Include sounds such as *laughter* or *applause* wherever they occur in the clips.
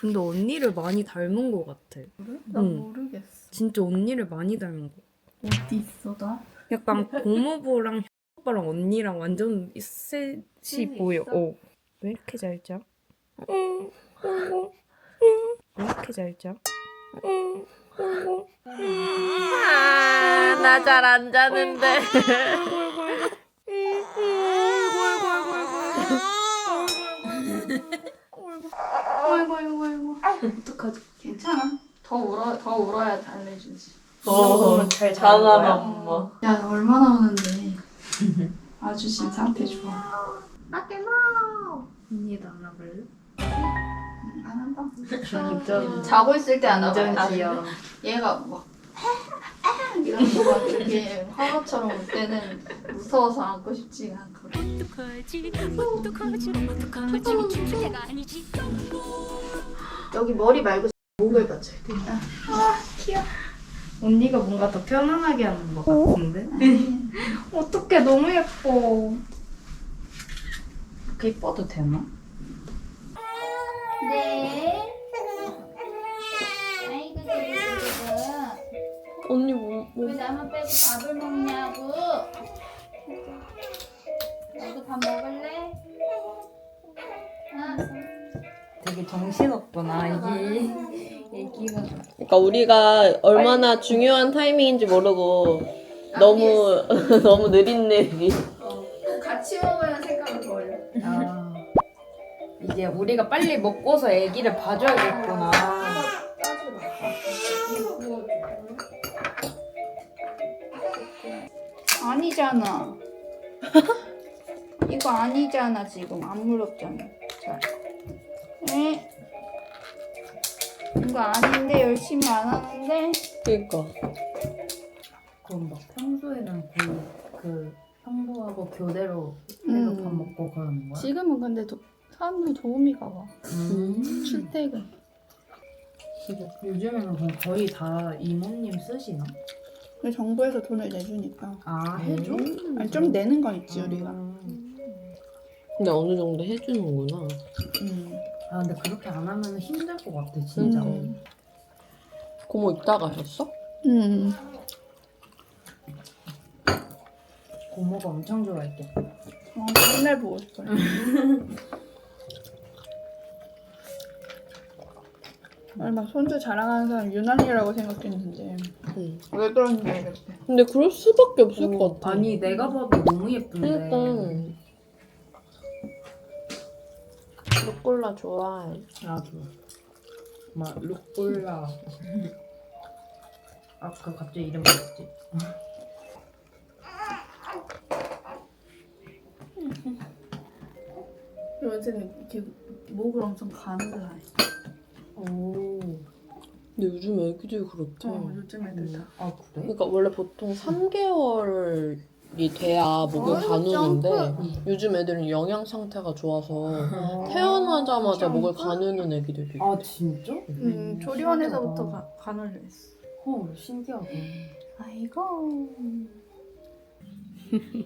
근데 언니를 많이 닮은 것 같아. 그래? 나 응. 모르겠어. 진짜 언니를 많이 닮은 것 같아. 어디 있어 나? 약간 고모부랑 오빠랑 언니랑 완전 셋이 보여. 어. 왜 이렇게 잘 자? 응, 응, 응. 왜 이렇게 잘 자? 응, 응, 응. 아, 나잘 안 자는데. 어떡하지? 괜찮아. 더 울어 더 울어야 달래주지. 어, 잘 장하나 엄마. 야 얼마나 우는데? 아주 지금 상태 좋아. 언니도 안아볼래? 안 한다. 인정. 자고 있을 때안 하고 인정지요. 얘가 막 *laughs* 이런 거막 이렇게 화가처럼 울 때는 무서워서 안고 싶지가 않거든. 어떡하지 어떡하지 어떡하지 기회가 아니지 여기 머리 말고 목을 받쳐야 돼. 아 귀여워. 언니가 뭔가 더 편안하게 하는 것 같은데? *laughs* 어떡해 너무 예뻐. 그렇게 이뻐도 되나? 네. 아이고 아이고 언니 뭐, 뭐 왜 나만 빼고 밥을 먹냐고. 되게 정신없구나, 이게. 얘기가. 그러니까 우리가 얼마나 중요한 타이밍인지 모르고 너무 *laughs* 너무 느린 내리. 같이 먹으면 생각을 더 올려. 아. 이제 우리가 빨리 먹고서 애기를 봐줘야겠구나. 아니잖아. *laughs* 이거 아니잖아 지금 안 물었잖아. 자, 네. 이거 아닌데 열심히 안 하는데. 그러니까. 그럼 막 평소에는 거의 그 형부하고 교대로 해서 음. 밥 먹고 그러는 거야? 지금은 근데 도, 사람들 도우미가 와. 음. 출퇴근. 요즘에는 그럼 거의 다 이모님 쓰시나? 근데 정부에서 돈을 내주니까. 아, 해줘? 아니 좀 내는 건 있지 우리가. 근데 어느 정도 해주는구나. 음. 아, 근데 그렇게 안 하면 힘들 것 같아, 진짜. 음. 고모 이따 가셨어? 음. 고모가 엄청 좋아했겠다. 어, 맨날 보고 싶어요. *laughs* 아니 막 손주 자랑하는 사람 유난이라고 생각했는데 응. 왜 그런지 모르겠어. 근데 그럴 수밖에 없을 것 같아. 아니, 내가 봐도 너무 예쁜데. 그러니까. 루꼴라 좋아해. 나도. 막 루꼴라. 아까 갑자기 이름 뭐였지? 요새는 이렇게 목을 엄청 가늘어. 오. 근데 요즘 애기들이 그렇대. 어, 요즘 애들 다. 아, 그래? 그러니까 원래 보통 3개월 이 돼야 목을 어, 가누는데 점프. 요즘 애들은 영양 상태가 좋아서 태어나자마자 목을 가누는 애기들이 있대. 아, 진짜? 음, 조리원에서부터 가, 가늘려 있어. 어, 신기하다. 아이고.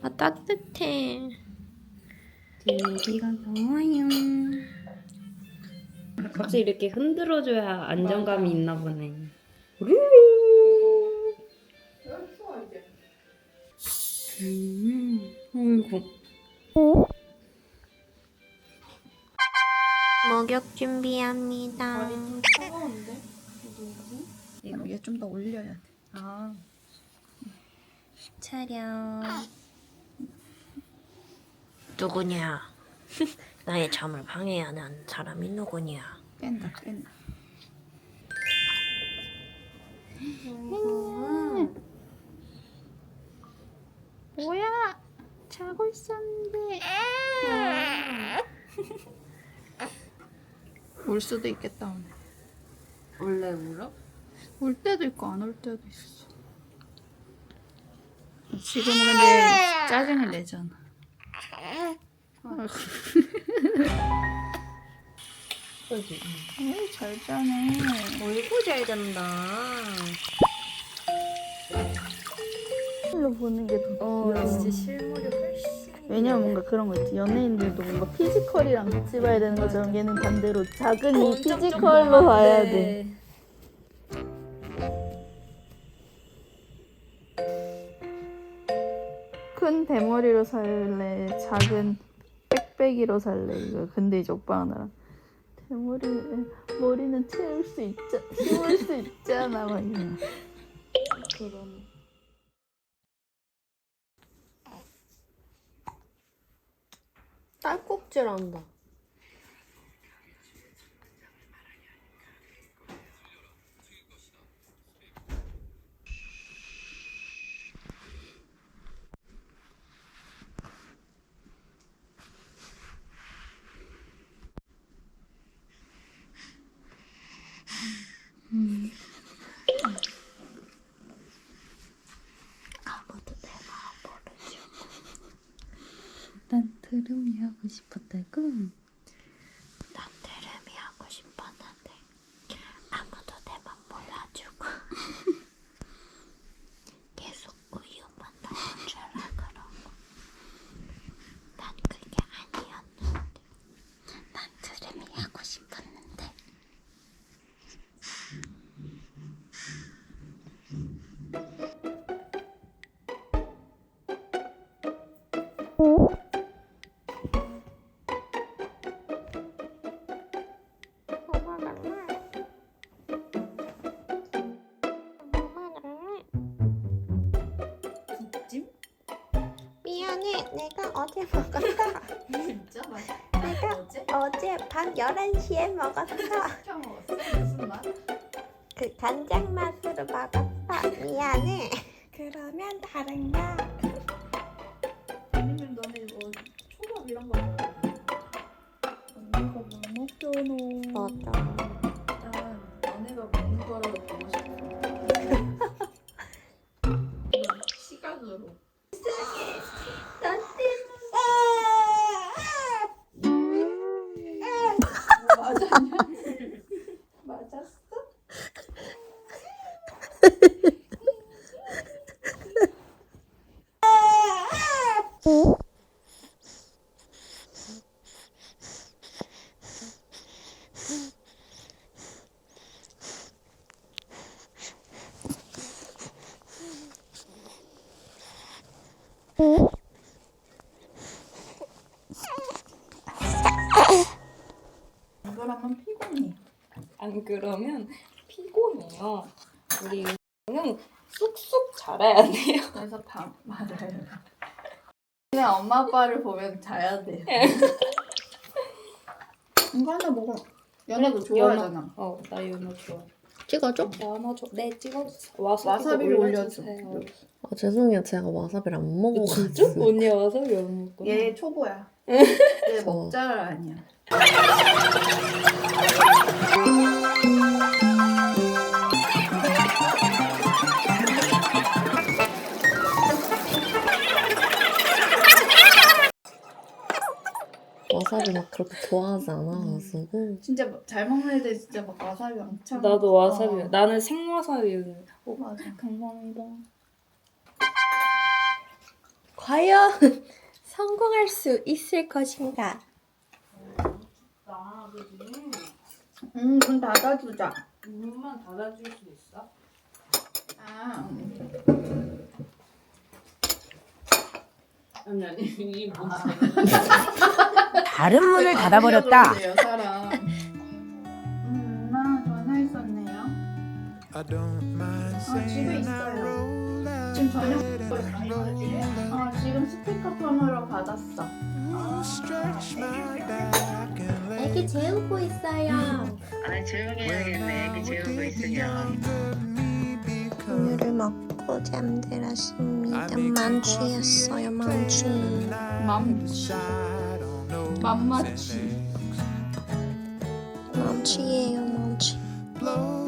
아 따뜻해. 들기가 나와요. 갑자기 이렇게 흔들어줘야 안정감이 있나 보네. 음, 어이구. 목욕 준비합니다 차가운데? 이거 위에 좀 더 올려야 돼. 아, 차려 누구냐 *laughs* 나의 잠을 방해하는 사람이 누구냐 뺀다, 뺀다. 뭐야? 자고 있었는데. 울 수도 있겠다 오늘. 원래 울어? 울 때도 있고 안올 때도 있어. 지금은 근데 짜증을 내잖아. 그지? 어이 *laughs* 잘 자네. 어이구 잘 잔다. 실로 보는 게 더. 어, 진짜 실물이 훨씬 왜냐면 뭔가 그런 거 있지. 연예인들도 뭔가 피지컬이랑 같이 봐야 되는 것처럼 얘는 반대로 작은 이 피지컬로 봐야 돼. 큰 대머리로 살래 작은 빽빽이로 살래 이거. 근데 이제 오빠가 나랑 대머리 머리는 채울 수 있자 심을 수 있잖아 막 이러면. 그럼. 딸꾹질 한다. 하고 싶었다고? 난 드림이 하고 싶었는데 아무도 내맘 몰라주고 *laughs* 계속 우유만 넣어주라 그러고. 난 그게 아니었는데. 난 드림이 하고 싶었는데 내가 어제 먹었어 진짜? 맛있어 내가 어제? 어제 밤 11시에 먹었어. 시켜 먹었어? 무슨 맛? 그 간장 맛으로 먹었어. 미안해. 그러면 다른 거? 아니면 너네 뭐 초밥 이런 거 먹어. 언니가 못 먹잖아. 맞아 안 그러면 피곤해요. 우리 는 쑥쑥 자라야 돼요. *laughs* 그래서 밤 맞아요. 그냥 엄마 아빠를 보면 자야 돼. *laughs* 이거 하나 먹어. 연애도 좋아하잖아. 어, 나 연어 좋아. 찍어줘? 연어 좋아. 네, 찍어주세요. 와사비도 와사비를 올려줘. 올려주세요. 아, 죄송해요. 제가 와사비를 안 먹어가지고. 진짜? 언니 와사비 안 먹고. 얘 초보야. *laughs* 얘 먹자를 아니야. 와사비 막 그렇게 좋아하지 않아가지고. 진짜 막- 잘 먹는 애들 진짜 막 와사비 엄청. 나도 와사비. 어. 나는 생와사비. 어, 맞아. 감사합니다. 과연 *laughs* 성공할 수 있을 것인가 음, 문 닫아주자. 문만 닫아줄 수 있어? 아, 아니 아니 이 뭐지? *laughs* 다른 문을 닫아버렸다. 그러세요, 사람. 음, 엄마 전화했었네요. I don't mind 아, saying 집에 I 있어요. roll out 지금 저녁 of bed 어, 지금 스피커폰으로 받았어. You stretch my back and let 애기 재우고 있어요 *laughs* 아 조용히 해야겠네 애기 재우고 있으면 me become 우유를 먹고 잠들었습니다 만취했어요 만취 맘 치. I don't know 맘마치. 만취예요 만취 blow my candle